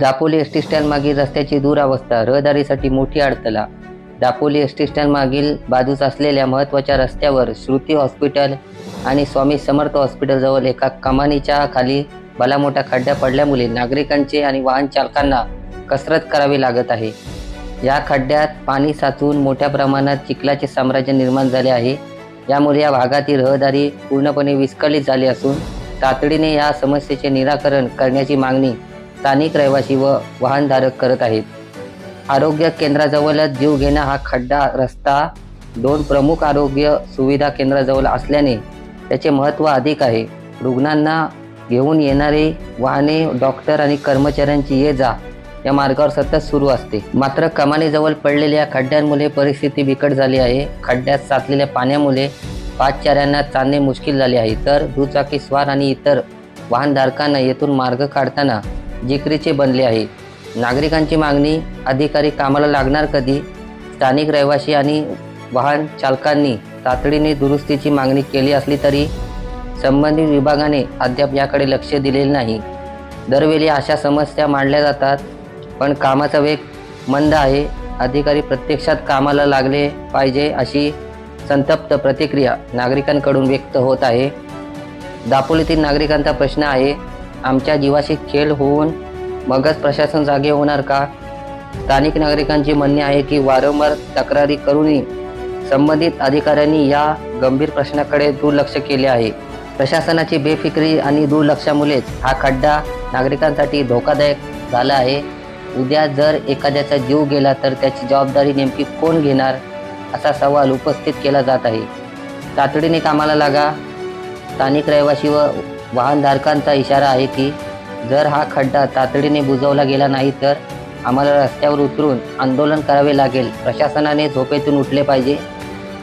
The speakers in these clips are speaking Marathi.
दापोली एस टी स्टँड मागील रस्त्याची दुरावस्था रहदारीसाठी मोठी अडथळा. दापोली एस टी स्टँड मागील बाजूस असलेल्या महत्त्वाच्या रस्त्यावर श्रुती हॉस्पिटल आणि स्वामी समर्थ हॉस्पिटलजवळ एका कमानीच्या खाली भलामोठा खड्डा पडल्यामुळे नागरिकांचे आणि वाहन चालकांना कसरत करावी लागत आहे. या खड्ड्यात पाणी साचून मोठ्या प्रमाणात चिखलाचे साम्राज्य निर्माण झाले आहे. यामुळे या भागातील रहदारी पूर्णपणे विस्कळीत झाली असून तातडीने या समस्येचे निराकरण करण्याची मागणी स्थानिक रहिवासी व वाहनधारक करत आहेत. आरोग्य केंद्राजवळच जीव घेणा हा खड्डा रस्ता दोन प्रमुख आरोग्य सुविधा केंद्राजवळ असल्याने त्याचे महत्त्व अधिक आहे. रुग्णांना घेऊन येणारे वाहने डॉक्टर आणि कर्मचाऱ्यांची ये जा या मार्गावर सतत सुरू असते. मात्र कमानीजवळ पडलेल्या खड्ड्यांमुळे परिस्थिती बिकट झाली आहे. खड्ड्यात साचलेल्या पाण्यामुळे पाचचाऱ्यांना चालणे मुश्किल झाले आहे. तर दुचाकी स्वार आणि इतर वाहनधारकांना येथून मार्ग काढताना जिकरीचे बनले आहे. नागरिकांची मागणी अधिकारी कामाला लागणार कधी? स्थानिक रहिवासी आणि वाहन चालकांनी तातडीने दुरुस्तीची मागणी केली असली तरी संबंधित विभागाने अद्याप याकडे लक्ष दिलेले नाही. दरवेळी अशा समस्या मांडल्या जातात पण कामाचा वेग मंद आहे. अधिकारी प्रत्यक्षात कामाला लागले पाहिजे अशी संतप्त प्रतिक्रिया नागरिकांकडून व्यक्त होत आहे. दापोलीतील नागरिकांचा प्रश्न आहे आमच्या जीवाशी खेळ होऊन मगच प्रशासन जागे होणार का? स्थानिक नागरिकांचे म्हणणे आहे की वारंवार तक्रारी करूनही संबंधित अधिकाऱ्यांनी या गंभीर प्रश्नाकडे दुर्लक्ष केले आहे. प्रशासनाची बेफिक्री आणि दुर्लक्षामुळेच हा खड्डा नागरिकांसाठी धोकादायक झाला आहे. उद्या जर एखाद्याचा जीव गेला तर त्याची जबाबदारी नेमकी कोण घेणार असा सवाल उपस्थित केला जात आहे. तातडीने कामाला लागा. स्थानिक रहिवासी व वाहनधारकांचा इशारा आहे की जर हा खड्डा तातडीने बुजवला गेला नाही तर आम्हाला रस्त्यावर उतरून आंदोलन करावे लागेल. प्रशासनाने झोपेतून उठले पाहिजे.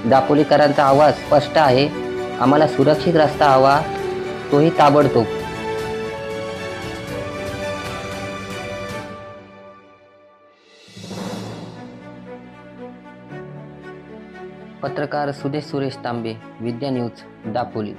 दापोलीकरांचा आवाज स्पष्ट आहे. आम्हाला सुरक्षित रस्ता हवा. तोही ताबडतोब. पत्रकार सुदेश सुरेश तांबे विद्या न्यूज दापोली.